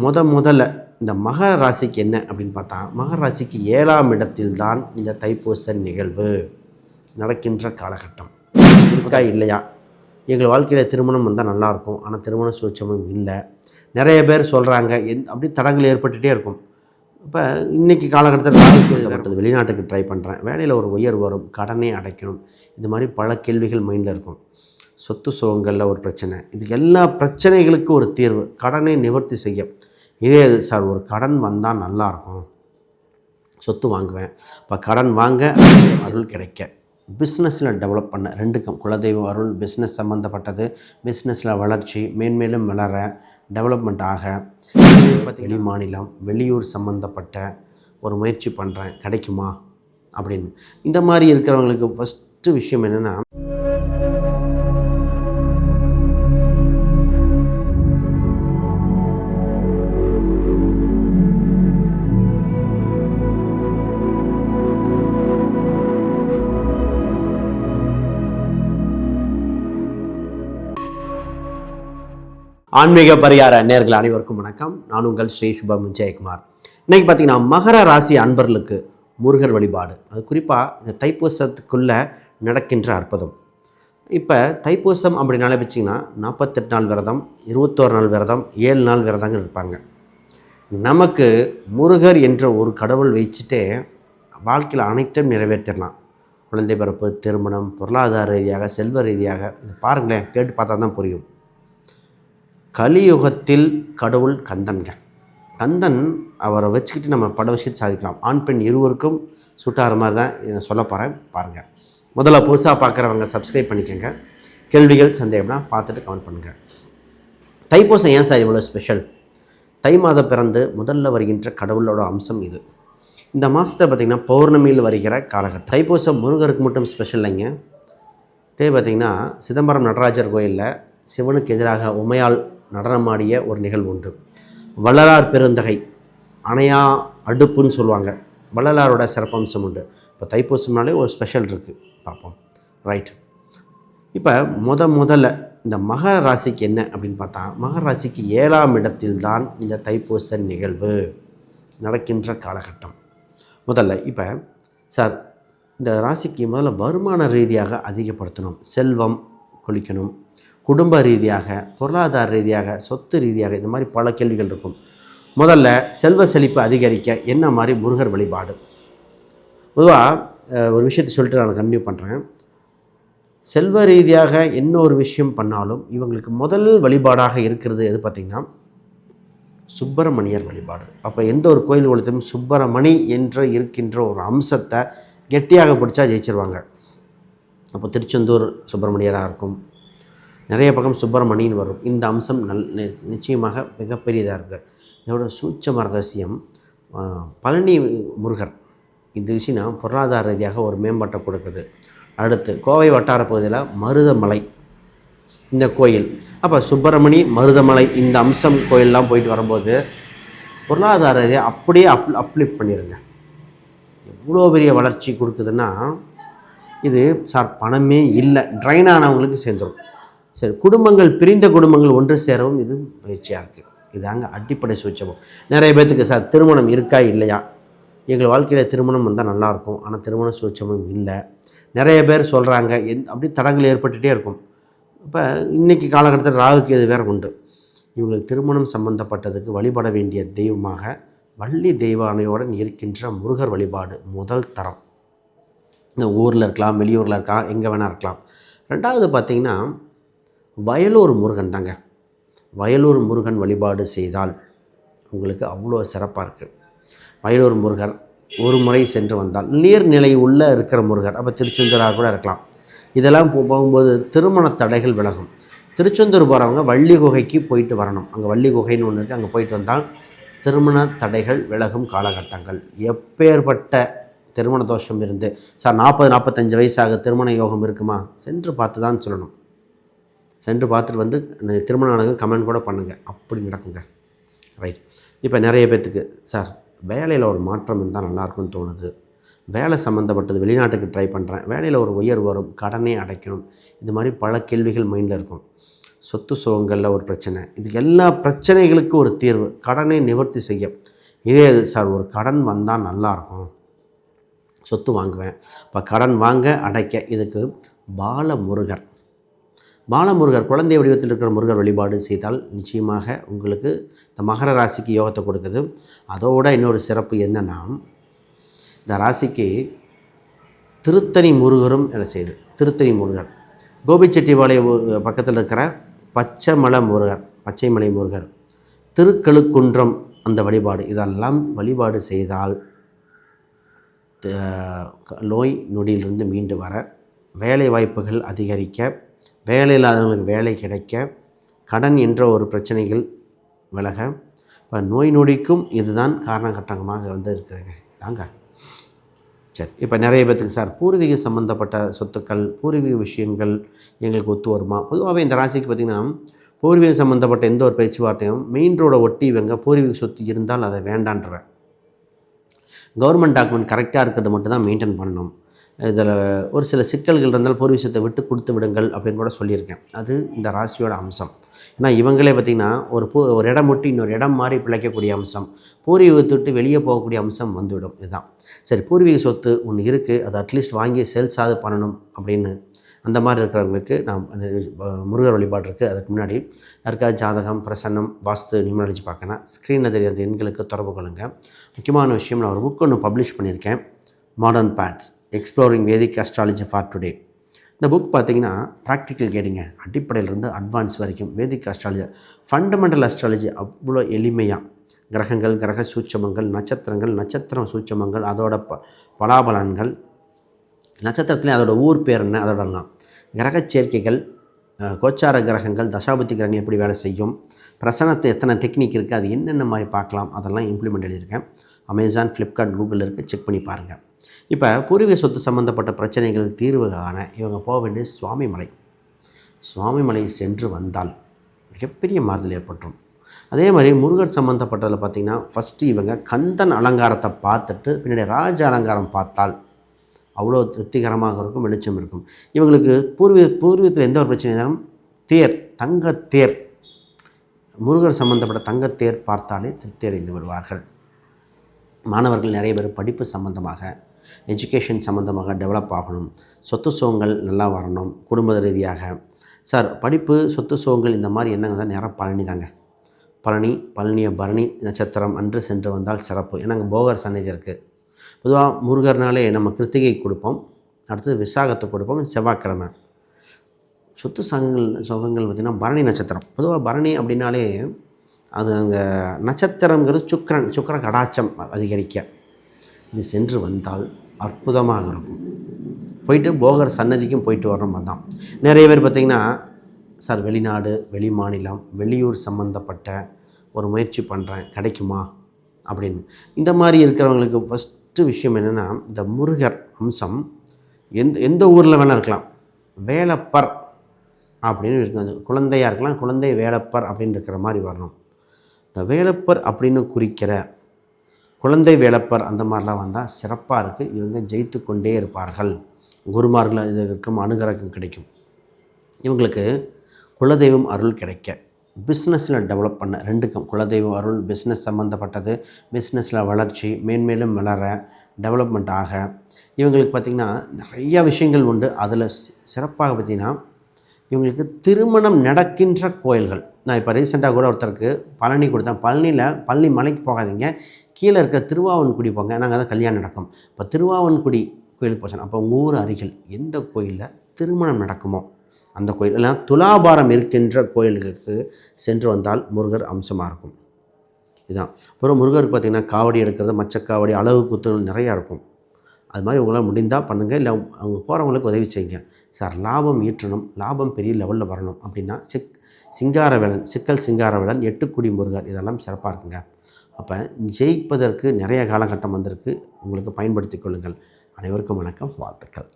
முத முதல்ல இந்த மகர ராசிக்கு என்ன அப்படின்னு பார்த்தா மகர ராசிக்கு ஏழாம் இடத்தில் தான் இந்த தைப்பூச நிகழ்வு நடக்கின்ற காலகட்டம். இருக்கா இல்லையா? எங்கள் வாழ்க்கையில் திருமணம் வந்தால் நல்லாயிருக்கும் ஆனால் திருமண சூட்சமும் இல்லை. நிறைய பேர் சொல்கிறாங்க எந் அப்படி தடங்கள் ஏற்பட்டுகிட்டே இருக்கும். இப்போ இன்றைக்கி காலகட்டத்தில் வெளிநாட்டுக்கு ட்ரை பண்ணுறேன் வேலையில் ஒரு உயர் வரும் கடனை அடைக்கணும். இது மாதிரி பல கேள்விகள் மைண்டில் இருக்கும். சொத்து சுகங்களில் ஒரு பிரச்சனை. இது எல்லா பிரச்சனைகளுக்கும் ஒரு தீர்வு. கடனை நிவர்த்தி செய்ய. இதே இது சார் ஒரு கடன் வந்தால் நல்லாயிருக்கும் சொத்து வாங்குவேன். இப்போ கடன் வாங்க அருள் கிடைக்க. பிஸ்னஸில் டெவலப் பண்ண. ரெண்டுக்கும். குலதெய்வ அருள் பிஸ்னஸ் சம்மந்தப்பட்டது பிஸ்னஸில் வளர்ச்சி மேன்மேலும் வளர டெவலப்மெண்ட் ஆக. வெளி மாநிலம் வெளியூர் சம்மந்தப்பட்ட ஒரு முயற்சி பண்ணுறேன் கிடைக்குமா? அப்படின்னு. இந்த மாதிரி இருக்கிறவங்களுக்கு ஃபஸ்ட்டு விஷயம் என்னென்னா ஆன்மீக பரிகார நேர்கள் அனைவருக்கும் வணக்கம். நான் உங்கள் ஸ்ரீ சுபம் விஜயகுமார். இன்றைக்கி பார்த்திங்கன்னா மகர ராசி அன்பர்களுக்கு முருகர் வழிபாடு. அது குறிப்பாக இந்த தைப்பூசத்துக்குள்ளே நடக்கின்ற அற்புதம். இப்போ தைப்பூசம் அப்படின்னாலே வச்சிங்கன்னா நாற்பத்தெட்டு நாள் விரதம் இருபத்தோரு நாள் விரதம் ஏழு நாள் விரதங்க இருப்பாங்க. நமக்கு முருகர் என்ற ஒரு கடவுள் வச்சுட்டே வாழ்க்கையில் அனைத்தையும் நிறைவேற்றிடலாம். குழந்தை பிறப்பு திருமணம் பொருளாதார ரீதியாக செல்வ ரீதியாக பாருங்களேன் கேட்டு பார்த்தா தான் புரியும். கலியுகத்தில் கடவுள் கந்தன்கள். கந்தன் அவரை வச்சுக்கிட்டு நம்ம பட விஷயத்தை சாதிக்கலாம். ஆண் பெண் இருவருக்கும் சுட்டார மாதிரி தான் இதை சொல்ல போகிறேன் பாருங்கள் முதல்ல புதுசாக பார்க்குறவங்க சப்ஸ்கிரைப் பண்ணிக்கோங்க. கேள்விகள் சந்தேகம்னா பார்த்துட்டு கமெண்ட் பண்ணுங்கள் தைப்பூசம் ஏன் சார் இவ்வளோ ஸ்பெஷல் தை மாதம் பிறந்து முதல்ல வருகின்ற கடவுளோட அம்சம் இது. இந்த மாதத்தை பார்த்திங்கன்னா பௌர்ணமியில் வருகிற காலகட்டம். தைப்பூசம் முருகருக்கு மட்டும் ஸ்பெஷல் இல்லைங்க. இதே பார்த்திங்கன்னா சிதம்பரம் நடராஜர் கோயிலில் சிவனுக்கு எதிராக உமையால் நடனமாடிய ஒரு நிகழ்வு உண்டு வள்ளலார் பெருந்தகை அணையா அடுப்புன்னு சொல்லுவாங்க. வள்ளலாரோட சிறப்பம்சம் உண்டு இப்போ தைப்பூசம்னாலே ஒரு ஸ்பெஷல் இருக்குது பார்ப்போம். ரைட் இப்போ முத முதல்ல இந்த மகர ராசிக்கு என்ன அப்படின்னு பார்த்தா மகர ராசிக்கு ஏழாம் இடத்தில் தான் இந்த தைப்பூச நிகழ்வு நடக்கின்ற காலகட்டம். முதல்ல இப்போ சார் இந்த ராசிக்கு முதல்ல வருமான ரீதியாக அதிகப்படுத்தணும். செல்வம் கொளிக்கணும். குடும்ப ரீதியாக பொருளாதார ரீதியாக சொத்து ரீதியாக இந்த மாதிரி பல கேள்விகள் இருக்கும். முதல்ல செல்வ செழிப்பு அதிகரிக்க என்ன மாதிரி முருகர் வழிபாடு? பொதுவாக ஒரு விஷயத்தை சொல்லிட்டு நான் கன்டினியூ பண்ணுறேன் செல்வ ரீதியாக என்ன ஒரு விஷயம் பண்ணாலும் இவங்களுக்கு முதல் வழிபாடாக இருக்கிறது எது பார்த்திங்கன்னா சுப்பிரமணியர் வழிபாடு. அப்போ எந்த ஒரு கோயில் குளத்திலும் சுப்பிரமணி என்று இருக்கின்ற ஒரு அம்சத்தை கெட்டியாக பிடிச்சா ஜெயிச்சிருவாங்க. அப்போ திருச்செந்தூர் சுப்பிரமணியராக இருக்கும். நிறைய பக்கம் சுப்பிரமணின்னு வரும். இந்த அம்சம் நல் நிச்சயமாக மிகப்பெரியதாக இருக்குது இதோட சூட்சம ரகசியம் பழனி முருகர். இந்த விஷயம் பொருளாதார ரீதியாக ஒரு மேம்பாட்டை கொடுக்குது. அடுத்து கோவை வட்டார பகுதியில் மருதமலை இந்த கோயில். அப்போ சுப்பிரமணி மருதமலை இந்த அம்சம் கோயிலெலாம் போயிட்டு வரும்போது பொருளாதார ரீதியாக அப்படியே அப் அப்லிஃப்ட் பண்ணிடுங்க எவ்வளோ பெரிய வளர்ச்சி கொடுக்குதுன்னா இது சார் பணமே இல்லை. ட்ரைன் ஆனவங்களுக்கு சேர்ந்துடும் சரி குடும்பங்கள் பிரிந்த குடும்பங்கள் ஒன்று சேரவும் இது முயற்சியாக இருக்குது இதாங்க அடிப்படை சூச்சகம் நிறைய பேர்த்துக்கு சார் திருமணம் இருக்கா இல்லையா? எங்கள் வாழ்க்கையில் திருமணம் வந்தால் நல்லாயிருக்கும் ஆனால் திருமண சூச்சமும் இல்லை. நிறைய பேர் சொல்கிறாங்க எந் அப்படி தடங்கள் ஏற்பட்டுகிட்டே இருக்கும். இப்போ இன்றைக்கி காலகட்டத்தில் ராகுக்கு இது வேறு உண்டு? இவங்களுக்கு திருமணம் சம்பந்தப்பட்டதுக்கு வழிபட வேண்டிய தெய்வமாக வள்ளி தெய்வானையுடன் இருக்கின்ற முருகர் வழிபாடு முதல் தரம். இந்த ஊரில் இருக்கலாம் வெளியூரில் இருக்கலாம் எங்கே வேணால் இருக்கலாம். ரெண்டாவது பார்த்திங்கன்னா வயலூர் முருகன் தாங்க. வயலூர் முருகன் வழிபாடு செய்தால் உங்களுக்கு அவ்வளோ சிறப்பாக இருக்குது வயலூர் முருகர் ஒரு முறை சென்று வந்தால் நீர்நிலை உள்ளே இருக்கிற முருகர் அப்போ திருச்செந்தூராக கூட இருக்கலாம். இதெல்லாம் போகும்போது திருமண தடைகள் விலகும். திருச்செந்தூர் போகிறவங்க வள்ளி குகைக்கு போயிட்டு வரணும். அங்கே வள்ளி குகைன்னு ஒன்று இருக்குது அங்கே போயிட்டு வந்தால் திருமண தடைகள் விலகும் காலகட்டங்கள். எப்பேற்பட்ட திருமண தோஷம் இருந்து சார் நாற்பது நாற்பத்தஞ்சு வயசாக திருமண யோகம் இருக்குமா? சென்று பார்த்து தான் சொல்லணும். சென்று பார்த்துட்டு வந்து திருமண நாடகம் கமெண்ட் கூட பண்ணுங்கள் அப்படி நடக்குங்க. ரைட் இப்போ நிறைய பேர்த்துக்கு சார் வேலையில் ஒரு மாற்றம் இருந்தால் நல்லாயிருக்கும்னு தோணுது. வேலை சம்மந்தப்பட்டது வெளிநாட்டுக்கு ட்ரை பண்ணுறேன் வேலையில் ஒரு உயர் வரும். கடனே அடைக்கணும். இது மாதிரி பல கேள்விகள் மைண்டில் இருக்கும். சொத்து சுகங்களில் ஒரு பிரச்சனை. இது எல்லா பிரச்சனைகளுக்கும் ஒரு தீர்வு. கடனை நிவர்த்தி செய்ய. இதே சார் ஒரு கடன் வந்தால் நல்லாயிருக்கும் சொத்து வாங்குவேன். இப்போ கடன் வாங்க அடைக்க. இதுக்கு பாலமுருகர் பாலமுருகர் குழந்தை வடிவத்தில் இருக்கிற முருகர் வழிபாடு செய்தால் நிச்சயமாக உங்களுக்கு இந்த மகர ராசிக்கு யோகத்தை கொடுக்குது. அதோட இன்னொரு சிறப்பு என்னென்னா இந்த ராசிக்கு திருத்தணி முருகரும் வேலை செய்யுது. திருத்தணி முருகர். கோபிச்செட்டிப்பாளையம் பக்கத்தில் இருக்கிற பச்சைமலை முருகர் பச்சைமலை முருகர். திருக்கழுக்குன்றம் அந்த வழிபாடு இதெல்லாம் வழிபாடு செய்தால் நோய் நொடியிலிருந்து மீண்டு வர வேலை வாய்ப்புகள் அதிகரிக்க வேலை இல்லாதவங்களுக்கு வேலை கிடைக்க கடன் என்ற ஒரு பிரச்சனைகள் விலக இப்போ நோய் நொடிக்கும் இதுதான் காரணகட்டமாக வந்து இருக்குதுங்க இதாங்க. சரி இப்போ நிறைய பேர்த்துக்கு சார் பூர்வீக சம்மந்தப்பட்ட சொத்துக்கள் பூர்வீக விஷயங்கள் எங்களுக்கு ஒத்து வருமா? பொதுவாகவே இந்த ராசிக்கு பார்த்திங்கன்னா பூர்வீக சம்மந்தப்பட்ட எந்த ஒரு பேச்சுவார்த்தையும் மெயின் ரோடை ஒட்டி இவங்க பூர்வீக சொத்து இருந்தால் அதை வேண்டான்ற கவர்மெண்ட் டாக்குமெண்ட் கரெக்டாக இருக்கிறது மட்டும் தான் மெயின்டைன் பண்ணணும். இதில் ஒரு சில சிக்கல்கள் இருந்தால் பூர்வீசத்தை விட்டு கொடுத்து விடுங்கள் அப்படின்னு கூட சொல்லியிருக்கேன். அது இந்த ராசியோட அம்சம். ஏன்னா இவங்களே பார்த்திங்கன்னா ஒரு பூ ஒரு இடம் விட்டு இன்னொரு இடம் மாறி பிழைக்கக்கூடிய அம்சம். பூர்வீகத்தை விட்டு வெளியே போகக்கூடிய அம்சம் வந்துவிடும். இதுதான். சரி பூர்வீக சொத்து ஒன்று இருக்குது அதை அட்லீஸ்ட் வாங்கி சேல்ஸாவது பண்ணணும் அப்படின்னு அந்த மாதிரி இருக்கிறவங்களுக்கு நான் முருகர் வழிபாடு இருக்குது அதுக்கு முன்னாடி யாருக்காவது ஜாதகம் பிரசன்னம் வாஸ்து நியூமராலஜி பார்க்கணும் ஸ்க்ரீனில் தெரிய அந்த எண்களுக்கு தொடர்பு கொள்ளுங்கள் முக்கியமான விஷயம் நான் ஒரு புக் ஒன்று பப்ளிஷ் பண்ணியிருக்கேன். Modern paths exploring Vedic astrology for today இந்த புக் பார்த்தீங்கன்னா ப்ராக்டிக்கல் கேடுங்க அடிப்படையிலிருந்து அட்வான்ஸ் வரைக்கும் வேதிக் அஸ்ட்ராலஜி ஃபண்டமெண்டல் அஸ்ட்ராலஜி அவ்வளோ எளிமையாக கிரகங்கள் கிரக சூட்சமங்கள் நட்சத்திரங்கள் நட்சத்திரம் சூட்சமங்கள் அதோட ப பலாபலன்கள் நட்சத்திரத்துலேயும் அதோட ஊர் பேர் என்ன அதோடலாம் கிரகச் சேர்க்கைகள் கோச்சார கிரகங்கள் தசாபதி கிரகங்கள் எப்படி வேலை செய்யும் பிரசனத்தை எத்தனை டெக்னிக் இருக்குது அது என்னென்ன மாதிரி பார்க்கலாம் அதெல்லாம் இம்ப்ளிமெண்ட் எழுதியிருக்கேன். அமேசான் ஃப்ளிப்கார்ட் கூகுளில் இருக்குது செக் பண்ணி பாருங்கள் இப்போ பூர்வீக சொத்து சம்மந்தப்பட்ட பிரச்சனைகள் தீர்வு காண இவங்க போக வேண்டிய சுவாமிமலை. சுவாமிமலை சென்று வந்தால் மிகப்பெரிய மாறுதல் ஏற்பட்டுரும். அதே மாதிரி முருகர் சம்மந்தப்பட்டதில் பார்த்திங்கன்னா ஃபஸ்ட்டு இவங்க கந்தன் அலங்காரத்தை பார்த்துட்டு பின்னாடி ராஜ அலங்காரம் பார்த்தால் அவ்வளோ திருப்திகரமாக இருக்கும் வெளிச்சம் இருக்கும். இவங்களுக்கு பூர்வீக பூர்வீகத்தில் எந்த ஒரு பிரச்சனை இருந்தாலும் தேர் தங்கத்தேர். முருகர் சம்பந்தப்பட்ட தங்கத்தேர் பார்த்தாலே திருப்தி அடைந்து விடுவார்கள். மாணவர்கள் நிறைய பேர் படிப்பு சம்பந்தமாக எஜுகேஷன் சம்மந்தமாக டெவலப் ஆகணும். சொத்து சுகங்கள் நல்லா வரணும். குடும்ப ரீதியாக. சார் படிப்பு சொத்து சுகங்கள் இந்த மாதிரி என்னங்க தான் நேராக பழனி தாங்க பழனி பழனிய பரணி நட்சத்திரம் அன்று சென்று வந்தால் சிறப்பு. ஏன்னா அங்கே போகர் சந்நிதி இருக்குது பொதுவாக முருகர்னாலே நம்ம கிருத்திகை கொடுப்போம். அடுத்தது விசாகத்தை கொடுப்போம். செவ்வாய்க்கிழமை. சொத்து சங்கங்கள் சுகங்கள் பார்த்திங்கன்னா பரணி நட்சத்திரம். பொதுவாக பரணி அப்படின்னாலே அது அங்கே நட்சத்திரங்கிறது சுக்கரன். சுக்கர கடாச்சம் அதிகரிக்க. இது சென்று வந்தால் அற்புதமாக இருக்கும். போயிட்டு போகர் சன்னதிக்கும் போயிட்டு வரணும் அதான். நிறைய பேர் பார்த்திங்கன்னா சார் வெளிநாடு வெளி மாநிலம் வெளியூர் சம்மந்தப்பட்ட ஒரு முயற்சி பண்ணுறேன் கிடைக்குமா? அப்படின்னு. இந்த மாதிரி இருக்கிறவங்களுக்கு ஃபஸ்ட்டு விஷயம் என்னென்னா இந்த முருகர் அம்சம் எந்த எந்த ஊரில் வேணால் இருக்கலாம். வேலப்பர் அப்படின்னு இருக்கு குழந்தையாக இருக்கலாம் குழந்தை வேலப்பர் அப்படின்னு இருக்கிற மாதிரி வரணும். இந்த வேலப்பர் அப்படின்னு குறிக்கிற குழந்தை வேலப்பர் அந்த மாதிரிலாம் வந்தால் சிறப்பாக இருக்குது இவங்க ஜெயித்து கொண்டே இருப்பார்கள். குருமார்கள் இதற்கும் இருக்கும் அனுகிரகம் கிடைக்கும். இவங்களுக்கு குலதெய்வம் அருள் கிடைக்க. பிஸ்னஸில் டெவலப் பண்ண ரெண்டுக்கும் குலதெய்வம் அருள் பிஸ்னஸ் சம்மந்தப்பட்டது பிஸ்னஸில் வளர்ச்சி மேன்மேலும் வளர டெவலப்மெண்ட் ஆக. இவங்களுக்கு பார்த்திங்கன்னா நிறைய விஷயங்கள் உண்டு. அதில் சிறப்பாக பார்த்திங்கன்னா இவங்களுக்கு திருமணம் நடக்கின்ற கோயில்கள். நான் இப்போ ரீசெண்டாக கூட ஒருத்தருக்கு பழனி கொடுத்தேன். பழனியில் பழனி மலைக்கு போகாதீங்க. கீழே இருக்க திருவாவன்குடி போங்க. நாங்கள் தான் கல்யாணம் நடக்கும். இப்போ திருவாவன்குடி கோயிலுக்கு போச்சோம் அப்போ உங்கள் ஊர் அருகில் எந்த கோயிலில் திருமணம் நடக்குமோ அந்த கோயில் இல்லைனா துலாபாரம் இருக்கின்ற கோயில்களுக்கு சென்று வந்தால் முருகர் அம்சமாக இருக்கும். இதுதான் அப்புறம் முருகருக்கு பார்த்திங்கன்னா காவடி எடுக்கிறது மச்சக்காவடி அளவு குத்துகள் நிறையா இருக்கும். அது மாதிரி உங்களால் முடிந்தால் பண்ணுங்கள் இல்லை அவங்க போகிறவங்களுக்கு உதவி செய்யுங்க. சார் லாபம் ஈற்றணும். லாபம் பெரிய லெவலில் வரணும் அப்படின்னா செக் சிங்காரவேலன் சிக்கல் சிங்காரவேலன் எட்டுக்குடி முருகர் இதெல்லாம் சிறப்பாக இருக்குங்க. அப்போ ஜெயிப்பதற்கு நிறைய காலகட்டம் வந்திருக்கு. உங்களுக்கு பயன்படுத்திக் கொள்ளுங்கள். அனைவருக்கும் வணக்கம் வாழ்த்துக்கள்.